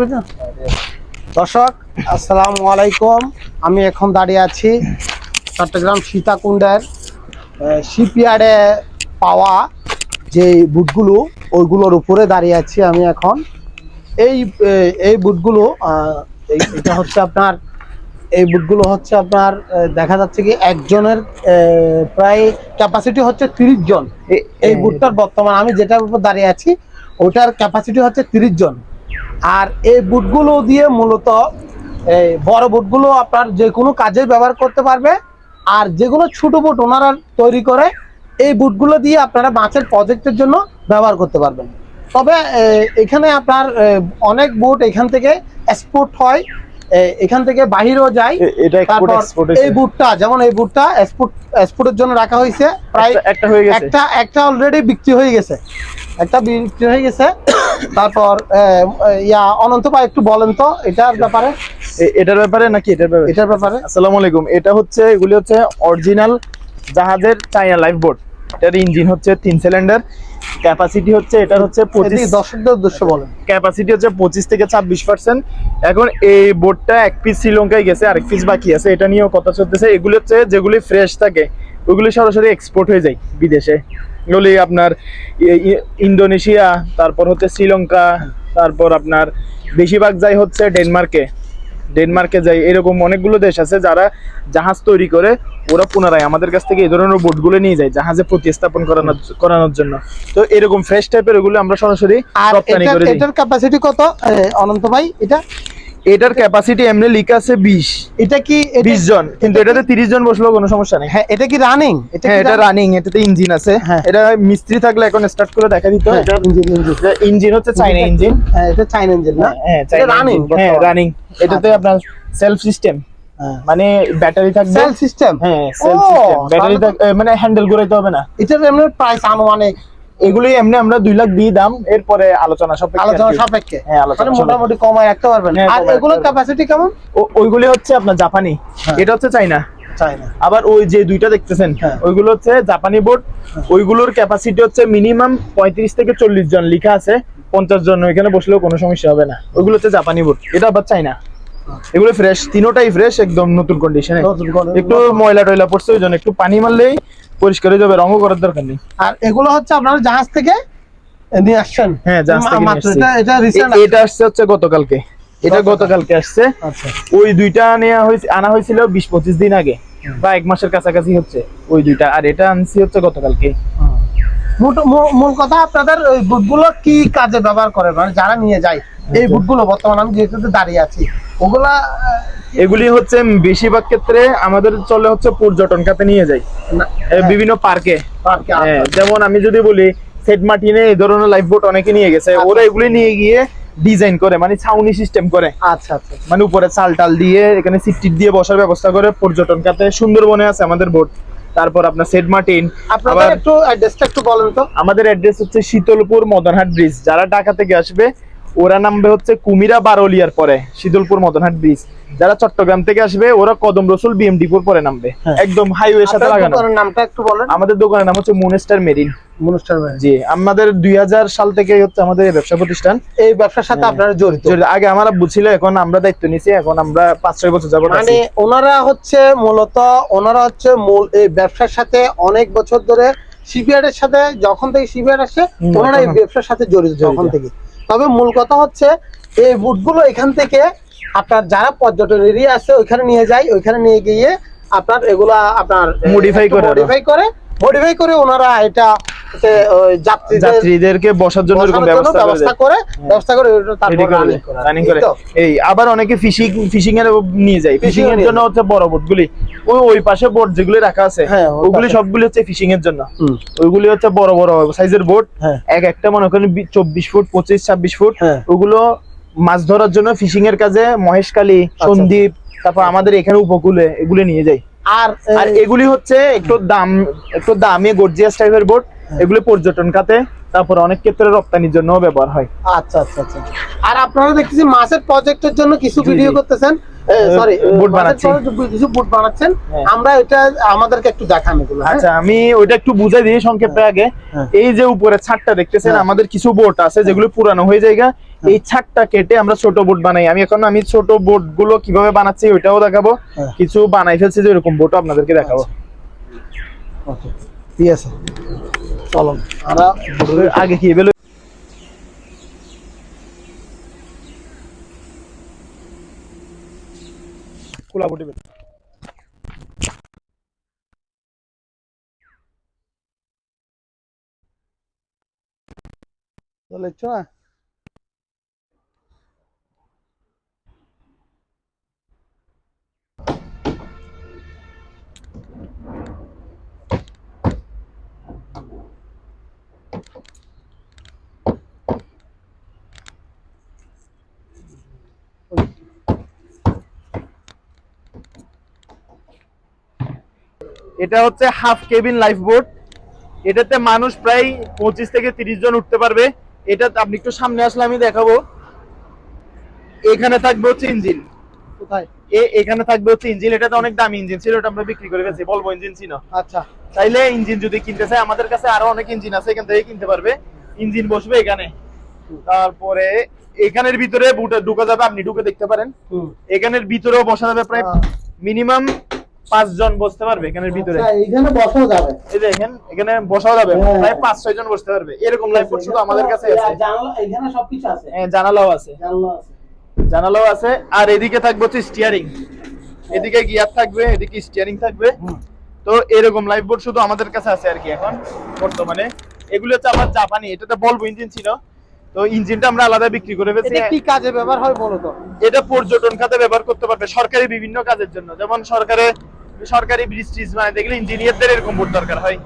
করবি না দর্শক আসসালামু আলাইকুম। আমি এখন দাঁড়িয়ে আছি চট্টগ্রাম সীতাকুণ্ডের শিপইয়ার্ডে পাওয়া যে বুটগুলো ওইগুলোর উপরে দাঁড়িয়ে আছি আমি এখন। এই এই বুটগুলো এটা হচ্ছে আপনার এই বুটগুলো হচ্ছে আপনার দেখা যাচ্ছে কি একজনের প্রায় ক্যাপাসিটি হচ্ছে তিরিশ জন। এই বুটটার বর্তমান আমি যেটার উপর দাঁড়িয়ে আছি ওটার ক্যাপাসিটি হচ্ছে তিরিশ জন। আর এই বুটগুলো দিয়ে মূলত এই বড় বুটগুলো আপনার যে কোনো কাজে ব্যবহার করতে পারবে। আর যেগুলো ছোটো বুট ওনারা তৈরি করে, এই বুটগুলো দিয়ে আপনারা মাছের প্রজেক্টের জন্য ব্যবহার করতে পারবেন। তবে এখানে আপনার অনেক বুট এখান থেকে এক্সপোর্ট হয়। এখান থেকে বাহিরেও যায় এই বুটটা যেমন এই বুটটা এক্সপোর্ট এক্সপোর্টের জন্য রাখা হয়েছে। প্রায় একটা- হয়ে গেছে। একটা একটা অলরেডি বিক্রি হয়ে গেছে। একটা বিক্রি হয়ে গেছে। তারপর ইয়া অনন্ত ভাই একটু বলেন তো এটার ব্যাপারে। এটার ব্যাপারে নাকি এটার ব্যাপারে? এটার ব্যাপারে। আসসালামু আলাইকুম। এটা হচ্ছে এগুলি হচ্ছে অরিজিনাল জাহাজের চাইনা লাইফ বোট এটার ইঞ্জিন হচ্ছে তিন সিলিন্ডার ক্যাপাসিটি হচ্ছে এটার হচ্ছে পঁচিশ দর্শকদের উদ্দেশ্য বলেন। ক্যাপাসিটি হচ্ছে পঁচিশ থেকে ছাব্বিশ পার্সেন্ট এখন এই বোর্ডটা এক পিস শ্রীলঙ্কায় গেছে আরেক পিস বাকি আছে এটা নিয়েও কথা চলতেছে। এগুলি হচ্ছে যেগুলি ফ্রেশ থাকে ওগুলি সরাসরি এক্সপোর্ট হয়ে যায় বিদেশে। এগুলি আপনার ইন্দোনেশিয়া তারপর হচ্ছে শ্রীলঙ্কা তারপর আপনার বেশিরভাগ যায় হচ্ছে ডেনমার্কে ডেনমার্কে যাই এরকম অনেকগুলো দেশ আছে যারা জাহাজ তৈরি করে ওরা পুনরায় আমাদের কাছ থেকে এই ধরনের বোটগুলো নিয়ে যায় জাহাজে প্রতিস্থাপন করানোর করানোর জন্য। তো এরকম ফ্রেশ টাইপের ওগুলো আমরা সরাসরি রপ্তানি করে দিই। এটার ক্যাপাসিটি কত? অনন্ত ভাই এটা? এটার ক্যাপাসিটি এমনি লিখা আছে বিশ। এটা কি এটা- বিশ জন। কিন্তু এটাতে তিরিশ জন বসলেও কোনো সমস্যা নেই। হ্যাঁ এটা কি রানিং এটা হ্যাঁ এটা রানিং এটাতে ইঞ্জিন আছে। হ্যাঁ। এটা মিস্ত্রি থাকলে এখন স্টার্ট করে দেখা দিত হ্যাঁ, এটা engine, engine। ইঞ্জিন হচ্ছে চাইনা ইঞ্জিন হ্যাঁ এটা চাইনা ইঞ্জিন না? হ্যাঁ এটা রানিং হ্যাঁ রানিং এটাতে আপনার সেলফ সিস্টেম মানে ব্যাটারি থাকবে। সেল সিস্টেম হ্যাঁ সেলফ সিস্টেম ব্যাটারি মানে হ্যান্ডেল ঘুরাইতে হবে না। এটার এমনি প্রাইস আনুমানিক এগুলি এমনি আমরা দুই লাখ দিয়ে দাম এরপরে আলোচনা সাপেক্ষে আলোচনা সাপেক্ষে। হ্যাঁ, আলোচনা মানে মোটামুটি কমায় রাখতে পারবেন। হ্যাঁ, আর এগুলোর ক্যাপাসিটি কেমন? ওইগুলি হচ্ছে আপনার জাপানি। হ্যাঁ। এটা হচ্ছে চাইনা চাইনা আবার ওই যে দুইটা দেখতেছেন। ওইগুলো হচ্ছে জাপানি বোর্ড। ওইগুলোর ক্যাপাসিটি হচ্ছে মিনিমাম পঁয়ত্রিশ থেকে চল্লিশ জন। লিখা আছে পঞ্চাশ জন। এখানে বসলেও কোনো সমস্যা হবে না। ওইগুলো হচ্ছে জাপানি বোর্ড। এটা আবার চাই না এগুলো ফ্রেশ তিনোটাই ফ্রেশ একদম নতুন কন্ডিশনে একটু ময়লা টয়লা পড়ছে ওই জন্য একটু পানি মারলেই পরিষ্কার হয়ে যাবে রঙও করার দরকার নেই। আর এগুলো হচ্ছে আপনারা জাহাজ থেকে নিয়ে আসছেন? হ্যাঁ জাহাজ থেকে এটা এটা রিসেন্ট এটা আসছে হচ্ছে গতকালকে। এটা গতকাল। গতকালকে আসছে। আচ্ছা। ওই দুইটা নেওয়া হয়েছে আনা হয়েছিল বিশ পঁচিশ দিন আগে বা এক মাসের কাছাকাছি হচ্ছে। ওই দুইটা আর এটা আনছি হচ্ছে গতকালকে। মূল কথা আপনাদের ওই বুটগুলো কি কাজে ব্যবহার করে? মানে যারা নিয়ে যায় এই বুটগুলো বর্তমানে আমি যেহেতু দাঁড়িয়ে আছি ওগুলা এগুলি হচ্ছে বেশিরভাগ ক্ষেত্রে আমাদের চলে হচ্ছে পর্যটন খাতে নিয়ে যাই বিভিন্ন পার্কে। আছে। হ্যাঁ, যেমন আমি যদি বলি সেট মার্টিনে এই ধরনের লাইফ বোট অনেকে নিয়ে গেছে। আচ্ছা। ওরা এগুলি নিয়ে গিয়ে ডিজাইন করে মানে ছাউনি সিস্টেম করে। আচ্ছা আচ্ছা মানে উপরে চাল টাল দিয়ে এখানে সিট দিয়ে বসার ব্যবস্থা করে পর্যটন খাতে সুন্দরবনে আছে আমাদের বোট তারপর আপনার সেট মার্টিন আপনাদের একটু অ্যাড্রেসটা একটু বলেন তো। আমাদের অ্যাড্রেস হচ্ছে শীতলপুর মদনহাট ব্রিজ যারা ঢাকা থেকে আসবে ওরা নামবে হচ্ছে কুমিরা বারোলিয়ার পরে শীতলপুর মদনহাট ব্রিজ যারা চট্টগ্রাম থেকে আসবে ওরা কদম রসুল বিএমডিপুর পরে নামবে। হ্যাঁ। একদম হাইওয়ে সাথে লাগানো। নামটা একটু বলেন। আমাদের দোকানের নাম হচ্ছে মুনেস্টার মেরিন জি আমাদের সাল থেকে হচ্ছে আমাদের এই ব্যবসা প্রতিষ্ঠান। এই ব্যবসার সাথে হ্যাঁ। আপনারা জড়িত। আগে আমার আব্বু এখন আমরা দায়িত্ব নিছি এখন আমরা পাঁচ ছয় বছর যাবত মানে ওনারা হচ্ছে মূলত ওনারা হচ্ছে মূল এই ব্যবসার সাথে অনেক বছর ধরে সিবিআর সাথে যখন থেকে সিবিআর আসে ওনারা এই ব্যবসার সাথে জড়িত যখন থেকে। তবে মূল কথা হচ্ছে এই বুটগুলো এখান থেকে আপনার যারা পর্যটন এরিয়া আছে ওইখানে নিয়ে যায় ওইখানে নিয়ে গিয়ে আপনার এগুলা আপনার মডিফাই করে। মডিফাই করে মডিফাই করে ওনারা এটা যাত্রীদেরকে বসার জন্য এরকম ব্যবস্থা করে ব্যবস্থা করে ওটা তারপর রানিং করে এই আবার অনেকে ফিশিং ফিশিং এর নিয়ে যায়। ফিশিং এর জন্য হচ্ছে বড় ওই ওই পাশে বোট যেগুলি রাখা আছে হ্যাঁ, ওগুলি সবগুলি হচ্ছে ফিশিং এর জন্য। ওইগুলি হচ্ছে বড় বড় সাইজের বোট হ্যাঁ। এক একটা মনে করেন চব্বিশ ফুট পঁচিশ ছাব্বিশ ফুট। হ্যাঁ। ওগুলো মাছ ধরার জন্য ফিশিং এর কাজে মহেশখালী আচ্ছা। সন্দ্বীপ তারপর আমাদের এখানে উপকূলে এগুলি নিয়ে যাই আর আর এগুলি হচ্ছে একটু দাম একটু দামি গর্জিয়াস টাইপের বোট হ্যাঁ। এগুলি পর্যটন খাতে তারপর অনেক ক্ষেত্রে রপ্তানির জন্য ব্যবহার হয়। আচ্ছা আচ্ছা আচ্ছা। আর আপনারা দেখতেছি মাছের প্রজেক্টের জন্য কিছু ভিডিও করতেছেন। সরি। কিছু বুট বানাচ্ছেন। হ্যাঁ। আমরা এটা আমাদেরকে একটু দেখান এগুলো হ্যাঁ? আচ্ছা আমি ওইটা একটু বুঝাই দিই সংক্ষেপে আগে। হ্যাঁ। এই যে উপরে ছাদটা দেখতেছেন হ্যাঁ। আমাদের কিছু বোট আছে যেগুলো পুরানো হয়ে যায় এই ছাদটা কেটে আমরা ছোট বোট বানাই। আমি এখন আমি ছোট বোটগুলো কীভাবে বানাচ্ছি ওইটাও দেখাবো। হ্যাঁ। কিছু বানাই ফেলছি যে এরকম বোটও আপনাদেরকে দেখাবো। ঠিক আছে চলো আমরা আগে কি বেলো খোলা বোটে বেলো। চলে ইচ্ছো না এটা হচ্ছে হাফ কেবিন লাইফ বোট এটাতে মানুষ প্রায় পঁচিশ থেকে তিরিশ জন উঠতে পারবে। এটা আপনি একটু সামনে আসলে আমি দেখাবো। এখানে থাকবে হচ্ছে ইঞ্জিন। কোথায়? এখানে থাকবে হচ্ছে ইঞ্জিন। এটাতে অনেক দামি ইঞ্জিন ছিল ওটা আমরা বিক্রি করে ফেলছি। বলব ইঞ্জিন ছিল। আচ্ছা। চাইলে ইঞ্জিন যদি কিনতে চায় আমাদের কাছে আরও অনেক ইঞ্জিন আছে এখান থেকে কিনতে পারবে। ইঞ্জিন বসবে এখানে। তারপরে এখানের ভিতরে বুটা- ঢুকা যাবে আপনি ঢুকে দেখতে পারেন। এখানের ভিতরেও বসা যাবে প্রায় মিনিমাম পাঁচ জন বসতে পারবে ভিতরে আচ্ছা, এইখানে বসাও যাবে। এই দেখেন এখানে বসাও যাবে। হ্যাঁ। প্রায় পাঁচ ছয় জন বসতে পারবে। এরকম লাইফ শুধু আমাদের কাছে আছে। জানলা এখানে সবকিছু আছে। হ্যাঁ, জানালাও আছে। জানলা আছে। জানালাও আছে। আর এদিকে থাকবে হচ্ছে স্টিয়ারিং এদিকে গিয়ার থাকবে এদিকে স্টিয়ারিং থাকবে। তো এরকম লাইফ বোর্ড শুধু আমাদের কাছে আছে আর কি এখন বর্তমানে। এগুলো হচ্ছে আমার জাপানি এটাতে বলব ইঞ্জিন ছিল। তো ইঞ্জিনটা আমরা আলাদা বিক্রি করে ফেলছি। এটা কি কাজে ব্যবহার হয় বলো তো? এটা পর্যটন খাতে ব্যবহার করতে পারবে সরকারি বিভিন্ন কাজের জন্য। যেমন সরকারে সরকারি ব্রিজ ট্রিজ বানাতে গেলে ইঞ্জিনিয়ারদের এরকম বোর্ড দরকার হয়।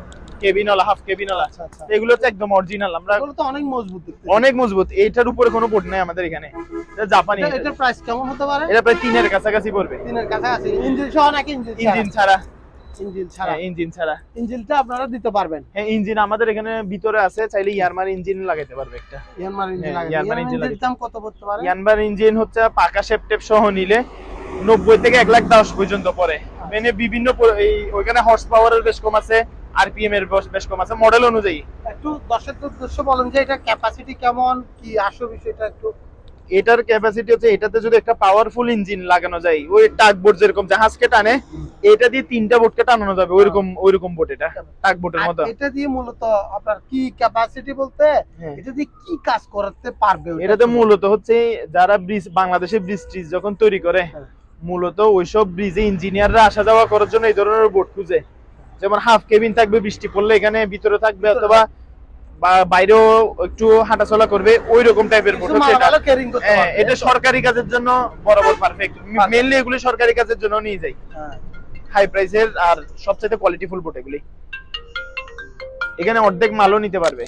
হাফ আচ্ছা, আচ্ছা। এগুলো হচ্ছে একদম অরিজিনাল আমরা এগুলো তো অনেক মজবুত অনেক মজবুত। এইটার উপরে কোনো বোর্ড নাই আমাদের এখানে। এটা জাপানি এটা- প্রাইস কেমন হতে পারে? এটা প্রায় তিনের কাছাকাছি পড়বে। তিনের কাছে আছে ইঞ্জিন সহ নাকি ইঞ্জিন ইঞ্জিন ছাড়া। ইঞ্জিন ছাড়া। হ্যাঁ ইঞ্জিন ছাড়া। ইঞ্জিনটা আপনারা দিতে পারবেন। হ্যাঁ ইঞ্জিন আমাদের এখানে ভিতরে আছে চাইলে ইয়ারমার ইঞ্জিন লাগাইতে পারবে একটা। ইঞ্জিন হ্যাঁ, ইঞ্জিন দাম কত পড়তে পারে? ইয়ানবার ইঞ্জিন হচ্ছে পাকা শেপ টেপ সহ নিলে নব্বই থেকে এক লাখ দশ পর্যন্ত পরে মানে বিভিন্ন এই ওইখানে হর্স পাওয়ারের বেশ কম আছে আরপিএম এর বেশ- কম আছে মডেল অনুযায়ী। একটু দশের উদ্দেশ্য বলেন যে এটা ক্যাপাসিটি কেমন কি আসল বিষয়টা একটু। এটার ক্যাপাসিটি হচ্ছে এটাতে যদি একটা পাওয়ারফুল ইঞ্জিন লাগানো যায় ওই টাক বোট যেরকম জাহাজকে টানে এটা দিয়ে তিনটা বোটকে টানানো যাবে ওইরকম ওইরকম বোট এটা টাক বোটের মতো। এটা দিয়ে মূলত আপনার কি ক্যাপাসিটি বলতে হ্যাঁ। এটা দিয়ে কি কাজ করতে পারবে এটাতে মূলত হচ্ছে যারা ব্রিজ বাংলাদেশে ব্রিজ ট্রিজ যখন তৈরি করে হ্যাঁ। মূলত ওইসব ব্রিজে ইঞ্জিনিয়াররা আসা যাওয়া করার জন্য এই ধরনের বোট খুঁজে যেমন হাফ কেবিন থাকবে বৃষ্টি পড়লে এখানে ভিতরে থাকবে অথবা বাইরেও একটু হাঁটাচলা করবে ওই রকম টাইপের বোট এটা? সরকারি কাজের জন্য বরাবর পারফেক্ট. মেনলি এগুলি সরকারি কাজের জন্য নিয়ে যাই। হাই প্রাইসের আর সবচেয়ে কোয়ালিটিফুল বোট এগুলি এখানে অর্ধেক মালও নিতে পারবে